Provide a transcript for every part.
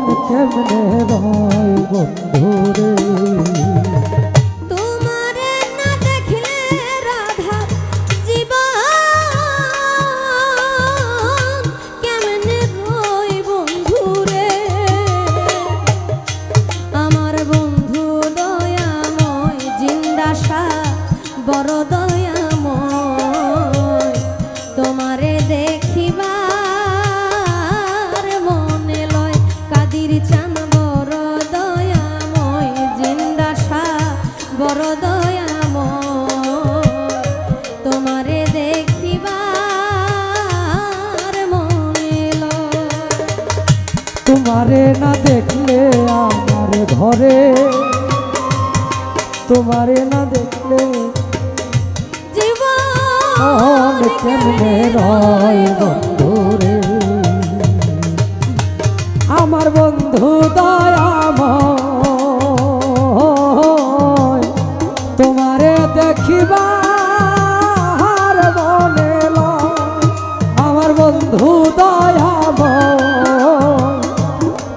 মন কেমনে রয় বন্ধুরে? তোমারে না দেখলে জীবন কেমনে রয় বন্ধুরে আমার বন্ধু দয়াময় তোমারে দেখিবার মনে। আমার বন্ধু দয়াময়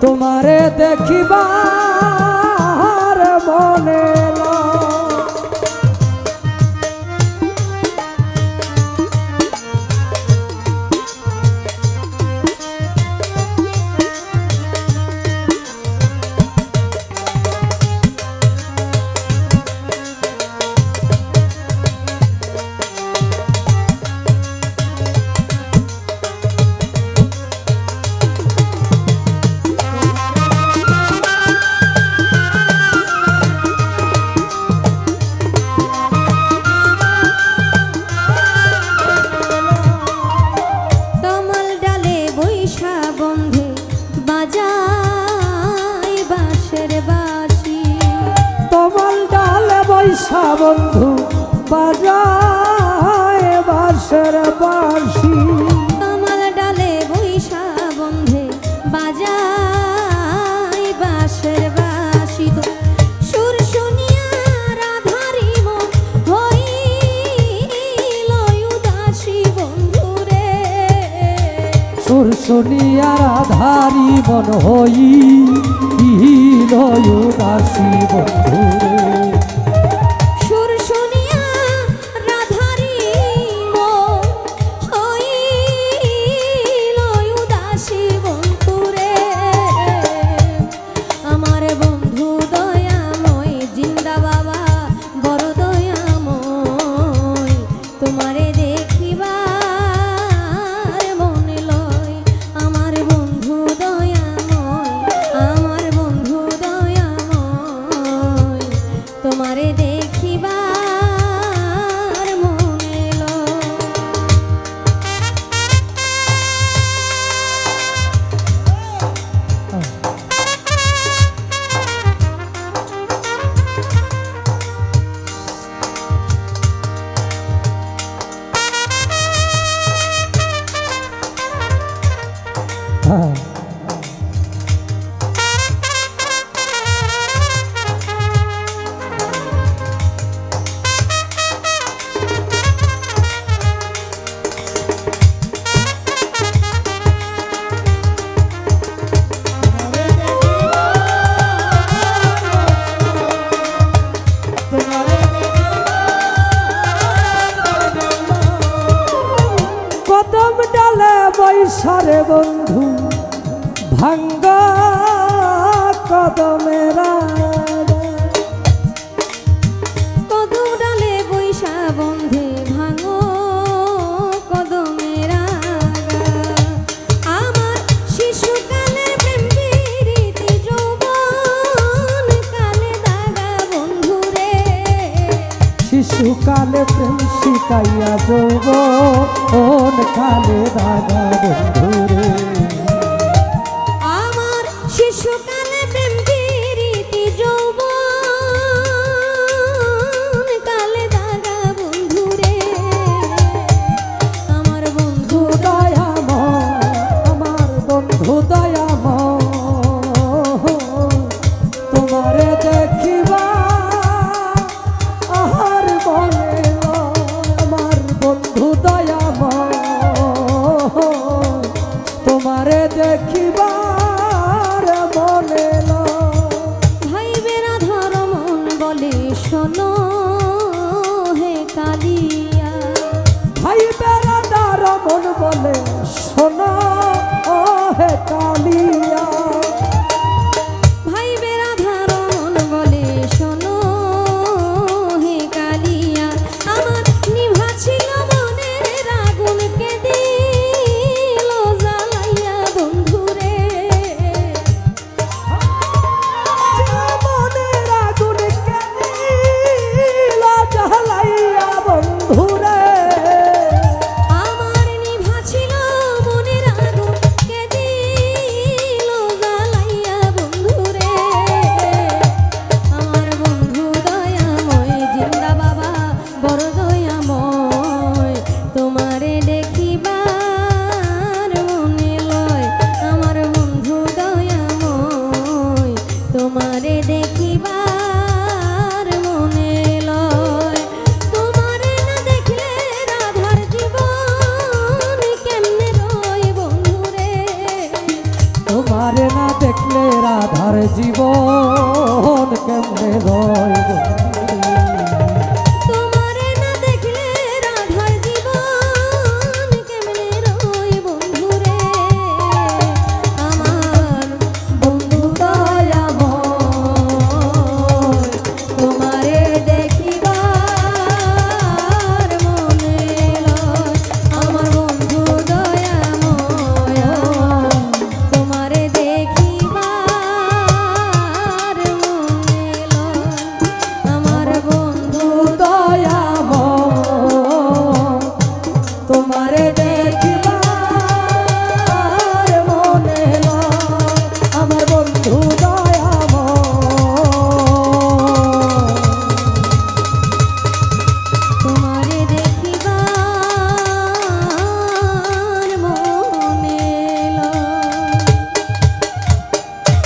তোমারে দেখিবার বন্ধু বাজায় বাঁশের বাঁশি। তমাল ডালে বৈশা বন্ধে বাজাই বাঁশের বাসি তো। সুর শুনিয়া রাধারি মন হইল উদাসী বন্ধুরে সুর শুনিয়া রাধারি মন হই উদাসী বন্ধুরে ভাঙ্গ কদমেরা কদম ডালে বৈশা বন্ধে ভাঙো কদমের। আমার শিশুকালে যৌবন কালে দাগা বন্ধুরে শিশুকালে প্রেম শিকাইয়া যৌব ওন কালে দাদা বন্ধুরে বলে সোনা